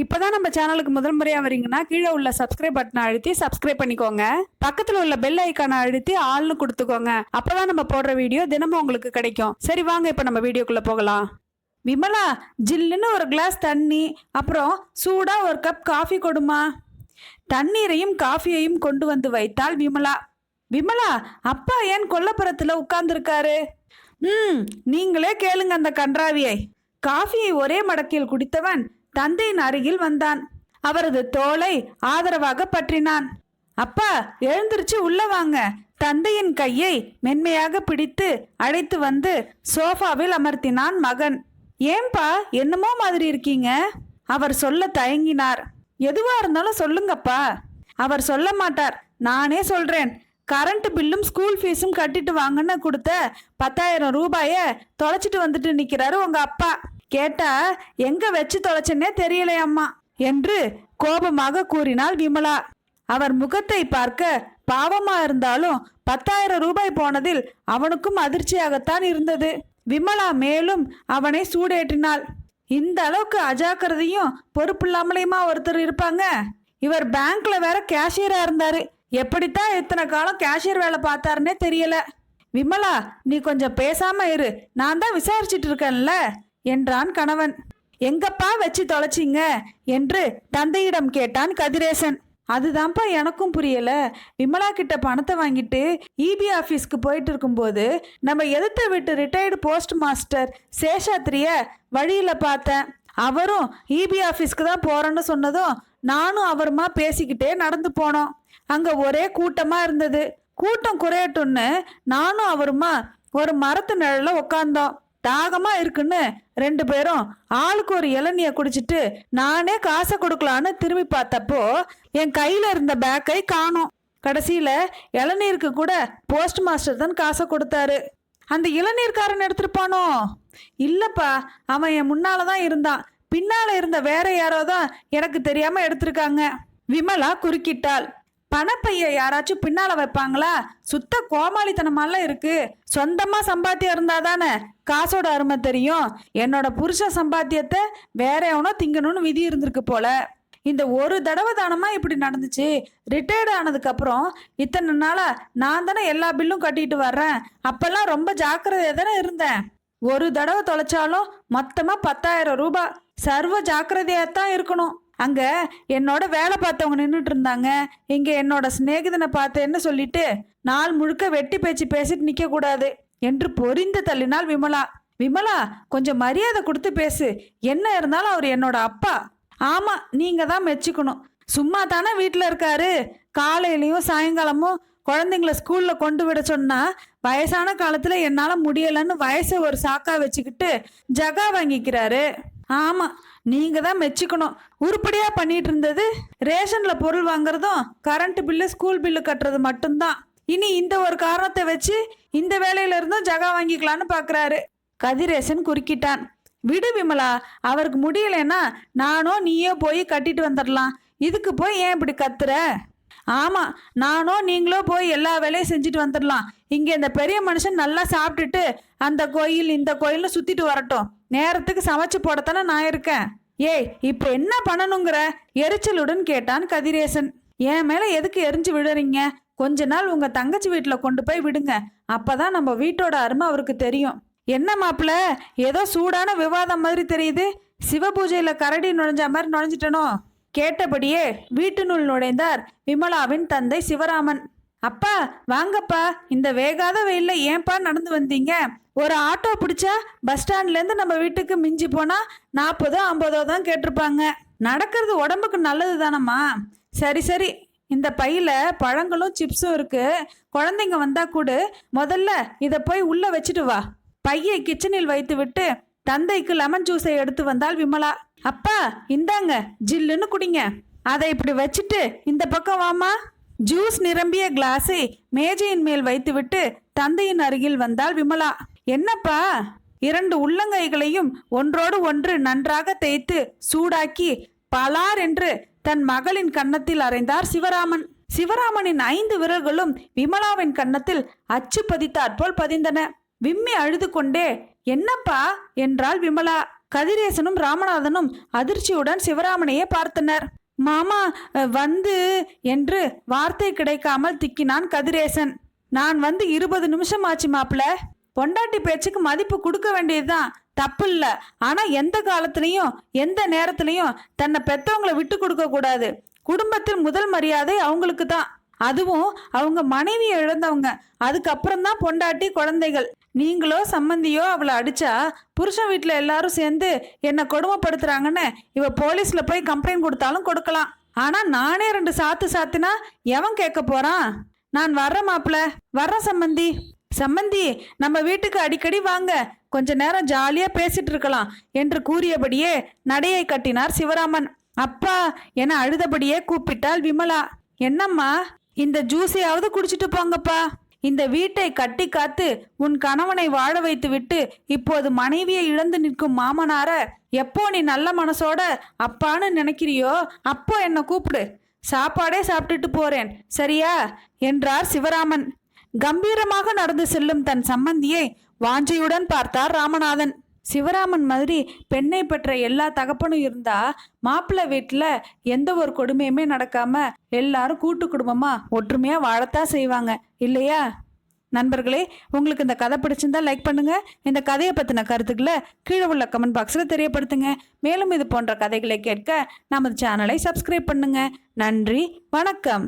இப்போதான் நம்ம சேனலுக்கு முதல் முறையாக வரீங்கன்னா கீழே உள்ள சப்ஸ்கிரைப் பட்டனை அழுத்தி சப்ஸ்கிரைப் பண்ணிக்கோங்க. பக்கத்தில் உள்ள பெல் ஐக்கானை அழுத்தி ஆள்னு கொடுத்துக்கோங்க. அப்போதான் நம்ம போடுற வீடியோ தினமும் உங்களுக்கு கிடைக்கும். சரி வாங்க இப்போ நம்ம வீடியோக்குள்ளே போகலாம். விமலா ஜில்லுன்னு ஒரு கிளாஸ் தண்ணி அப்புறம் சூடாக ஒரு கப் காஃபி கொடுமா? தண்ணீரையும் காஃபியையும் கொண்டு வந்து வைத்தாள் விமலா. விமலா அப்பா ஏன் கொல்லப்புறத்தில் உட்கார்ந்துருக்காரு? ம் நீங்களே கேளுங்க அந்த கன்றாவியை. காஃபியை ஒரே மடக்கில் குடித்தவன் தந்தையின் அருகில் வந்தான். அவரது தோளை ஆதரவாக பற்றினான். அப்பா எழுந்திருச்சு உள்ள வாங்க. தந்தையின் கையை மென்மையாக பிடித்து அழைத்து வந்து சோஃபாவில் அமர்த்தினான் மகன். ஏன்பா என்னமோ மாதிரி இருக்கீங்க? அவர் சொல்ல தயங்கினார். எதுவா இருந்தாலும் சொல்லுங்கப்பா. அவர் சொல்ல மாட்டார். நானே சொல்றேன். கரண்ட் பில்லும் ஸ்கூல் ஃபீஸும் கட்டிட்டு வாங்கன்னு கொடுத்த பத்தாயிரம் ரூபாய தொலைச்சிட்டு வந்துட்டு நிக்கிறாரு உங்க அப்பா. கேட்டா எங்க வச்சு தொலைச்சனே தெரியலையம்மா என்று கோபமாக கூறினாள் விமலா. அவர் முகத்தை பார்க்க பாவமா இருந்தாலும் பத்தாயிரம் ரூபாய் போனதில் அவனுக்கும் அதிர்ச்சியாகத்தான் இருந்தது. விமலா மேலும் அவனை சூடேற்றினாள். இந்த அளவுக்கு அஜாக்கிரதையும் பொறுப்பில்லாமலையுமா ஒருத்தர் இருப்பாங்க? இவர் பேங்க்ல வேற கேஷியரா இருந்தாரு. எப்படித்தான் இத்தனை காலம் கேஷியர் வேலை பார்த்தாருன்னே தெரியல. விமலா நீ கொஞ்சம் பேசாம இரு. நான் தான் விசாரிச்சிட்டு இருக்கேன்ல. என்றான் கணவன். எங்கப்பா வச்சு தொலைச்சிங்க? என்று தந்தையிடம் கேட்டான் கதிரேசன். அதுதான்ப்பா எனக்கும் புரியல. விமலா கிட்ட பணத்தை வாங்கிட்டு இபி ஆஃபீஸ்க்கு போயிட்டு இருக்கும்போது நம்ம எதிர்த்த விட்டு ரிட்டையர்டு போஸ்ட் மாஸ்டர் சேஷாத்ரிய வழியில் பார்த்தேன். அவரும் இபி ஆஃபீஸ்க்கு தான் போறேன்னு சொன்னதும் நானும் அவருமா பேசிக்கிட்டே நடந்து போனோம். அங்கே ஒரே கூட்டமாக இருந்தது. கூட்டம் குறையட்டும்னு நானும் அவருமா ஒரு மரத்து நிழலில் உட்காந்தோம் தாகமா இருக்குன்னு ரெண்டு பேரும் ஆளுக்கு ஒரு இளநிய குடிச்சிட்டு நானே காசை கொடுக்கலான்னு திரும்பி பார்த்தப்போ என் கையில இருந்த பேக்கை காணும். கடைசியில இளநீருக்கு கூட போஸ்ட் மாஸ்டர் தான் காசை கொடுத்தாரு. அந்த இளநீர்காரன் எடுத்திருப்பானோ? இல்லப்பா அவன் என் முன்னால தான் இருந்தான். பின்னால இருந்த வேற யாரோ தான் எனக்கு தெரியாம எடுத்திருக்காங்க. விமலா குறுக்கிட்டாள். பணப்பைய யாராச்சும் பின்னால வைப்பாங்களா? சுத்த கோமாளித்தனமாலாம் இருக்கு. சொந்தமா சம்பாத்தியம் இருந்தா தானே காசோட அருமை தெரியும். என்னோட புருஷ சம்பாத்தியத்தை வேற எவனோ திங்கணும்னு விதி இருந்திருக்கு போல. இந்த ஒரு தடவை தானமா இப்படி நடந்துச்சு. ரிட்டையர்டு ஆனதுக்கு அப்புறம் இத்தனை நாளா நான் தானே எல்லா பில்லும் கட்டிட்டு வர்றேன். அப்பெல்லாம் ரொம்ப ஜாக்கிரதையா தானே இருந்தேன். ஒரு தடவை தொலைச்சாலும் மொத்தமா பத்தாயிரம் ரூபாய். சர்வ ஜாக்கிரதையா தான் இருக்கணும். அங்க என்னோட வேலை பார்த்தவங்க நின்றுட்டு இருந்தாங்க. இங்க என்னோட சிநேகிதனை பார்த்தேன்னு சொல்லிட்டு நாள் முழுக்க வெட்டி பேச்சு பேசிட்டு நிக்க கூடாது என்று பொரிந்து தள்ளினாள் விமலா. விமலா கொஞ்சம் மரியாதை கொடுத்து பேசு. என்ன இருந்தாலும் அவர் என்னோட அப்பா. ஆமா நீங்க தான் மெச்சுக்கணும். சும்மா தானே வீட்டில் இருக்காரு. காலையிலையும் சாயங்காலமும் குழந்தைங்கள ஸ்கூல்ல கொண்டு விட சொன்னா வயசான காலத்துல என்னால முடியலன்னு வயசை ஒரு சாக்கா வச்சுக்கிட்டு ஜகா வாங்கிக்கிறாரு. ஆமா நீங்க தான் மெச்சுக்கணும். உருப்படியா பண்ணிட்டு இருந்தது ரேஷன்ல பொருள் வாங்குறதும் கரண்ட் பில்லு ஸ்கூல் பில்லு கட்டுறது மட்டும்தான். இனி இந்த ஒரு காரணத்தை வச்சு இந்த வேலையில இருந்தும் ஜகா வாங்கிக்கலான்னு பாக்குறாரு. கதிரேசன் குறுக்கிட்டான். விடு விமலா அவருக்கு முடியலைன்னா நானோ நீயோ போய் கட்டிட்டு வந்துடலாம். இதுக்கு போய் ஏன் இப்படி கத்துற? ஆமா நானோ நீங்களோ போய் எல்லா வேலையும் செஞ்சுட்டு வந்துடலாம். இங்க இந்த பெரிய மனுஷன் நல்லா சாப்பிட்டுட்டு அந்த கோயில் இந்த கோயில்னு சுத்திட்டு வரட்டும். நேரத்துக்கு சமைச்சு போடத்தானே நான் இருக்கேன். ஏய் இப்போ என்ன பண்ணணுங்கிற? எரிச்சலுடன் கேட்டான் கதிரேசன். என் மேலே எதுக்கு எரிஞ்சு விடுறீங்க கொஞ்ச நாள் உங்கள் தங்கச்சி வீட்டில் கொண்டு போய் விடுங்க. அப்பதான் நம்ம வீட்டோட அருமை அவருக்கு தெரியும். என்ன மாப்பிள? ஏதோ சூடான விவாதம் மாதிரி தெரியுது. சிவபூஜையில் கரடி நுழைஞ்ச மாதிரி நுழைஞ்சிட்டனோ? கேட்டபடியே வீட்டினுள் நுழைந்தார் விமலாவின் தந்தை சிவராமன். அப்பா வாங்கப்பா. இந்த வேகாத வெயில்ல ஏன்பா நடந்து வந்தீங்க? ஒரு ஆட்டோ பிடிச்சா பஸ் ஸ்டாண்ட்லேருந்து நம்ம வீட்டுக்கு மிஞ்சி போனால் நாற்பதோ ஐம்பதோ தான் கேட்டிருப்பாங்க. நடக்கிறது உடம்புக்கு நல்லது தானம்மா சரி சரி. இந்த பையில பழங்களும் சிப்ஸும் இருக்கு. குழந்தைங்க வந்தா கூடு. முதல்ல இதை போய் உள்ள வச்சுட்டு வா. பையை கிச்சனில் வைத்து விட்டு தந்தைக்கு லெமன் ஜூஸை எடுத்து வந்தால் விமலா. அப்பா இந்தாங்க ஜில்லுன்னு குடிங்க. அதை இப்படி வச்சுட்டு இந்த பக்கம் வாமா ஜூஸ் நிரம்பிய கிளாஸை மேஜையின் மேல் வைத்துவிட்டு தந்தையின் அருகில் வந்தாள் விமலா. என்னப்பா? இரண்டு உள்ளங்கைகளையும் ஒன்றோடு ஒன்று நன்றாக தேய்த்து சூடாக்கி பலார் என்று தன் மகளின் கன்னத்தில் அறைந்தார் சிவராமன். சிவராமனின் ஐந்து விரல்களும் விமலாவின் கன்னத்தில் அச்சு பதித்தாற்போல் பதிந்தன. விம்மி அழுது கொண்டே என்னப்பா? என்றாள் விமலா. கதிரேசனும் ராமநாதனும் அதிர்ச்சியுடன் சிவராமனையே பார்த்தனர். மாமா வந்து என்று வார்த்தை கிடைக்காமல் திக்கினான் கதிரேசன். நான் வந்து இருபது நிமிஷம் ஆச்சு மாப்பிள. பொண்டாட்டி பேச்சுக்கு மதிப்பு கொடுக்க வேண்டியதுதான். தப்பு இல்லை ஆனால் எந்த காலத்திலையும் எந்த நேரத்திலையும் தன்னை பெற்றவங்களை விட்டு கொடுக்க கூடாது. குடும்பத்தில் முதல் மரியாதை அவங்களுக்கு தான் அதுவும் அவங்க மனைவியை இழந்தவங்க. அதுக்கப்புறம் தான் பொண்டாட்டி குழந்தைகள். நீங்களோ சம்மந்தியோ அவளை அடிச்சா புருஷன் வீட்டில் எல்லாரும் சேர்ந்து என்னை கொடுமைப்படுத்துறாங்கன்னு இவ போலீஸில் போய் கம்ப்ளைண்ட் கொடுத்தாலும் கொடுக்கலாம். ஆனால் நானே ரெண்டு சாத்து சாத்தினா எவன் கேட்க போறான்? நான் வர்றேன் மாப்பிள வர்றேன் சம்மந்தி சம்மந்தி நம்ம வீட்டுக்கு அடிக்கடி வாங்க. கொஞ்ச நேரம் ஜாலியாக பேசிட்டு இருக்கலாம் என்று கூறியபடியே நடையை கட்டினார் சிவராமன். அப்பா என அழுதபடியே கூப்பிட்டாள் விமலா. என்னம்மா இந்த ஜூஸையாவது குடிச்சிட்டு போங்கப்பா. இந்த வீட்டை கட்டி காத்து உன் கணவனை வாழ வைத்து விட்டு இப்போது மனைவியை இழந்து நிற்கும் மாமனார எப்போ நீ நல்ல மனசோட அப்பான்னு நினைக்கிறியோ அப்போ என்னை கூப்பிடு. சாப்பாடே சாப்பிட்டுட்டு போறேன் சரியா? என்றார் சிவராமன். கம்பீரமாக நடந்து செல்லும் தன் சம்மந்தியை வாஞ்சையுடன் பார்த்தார் ராமநாதன். சிவராமன் மாதிரி பெண்ணை பெற்ற எல்லா தகப்பனும் இருந்தா மாப்பிள்ளை வீட்டில் எந்த ஒரு கொடுமையுமே நடக்காம எல்லாரும் கூட்டு குடும்பமா ஒற்றுமையா வாழத்தான் செய்வாங்க. இல்லையா? நண்பர்களே உங்களுக்கு இந்த கதை பிடிச்சிருந்தா லைக் பண்ணுங்க. இந்த கதையை பற்றின கருத்துக்களை கீழே உள்ள கமெண்ட் பாக்ஸில் தெரியப்படுத்துங்க. மேலும் இது போன்ற கதைகளை கேட்க நமது சேனலை சப்ஸ்கிரைப் பண்ணுங்க. நன்றி வணக்கம்.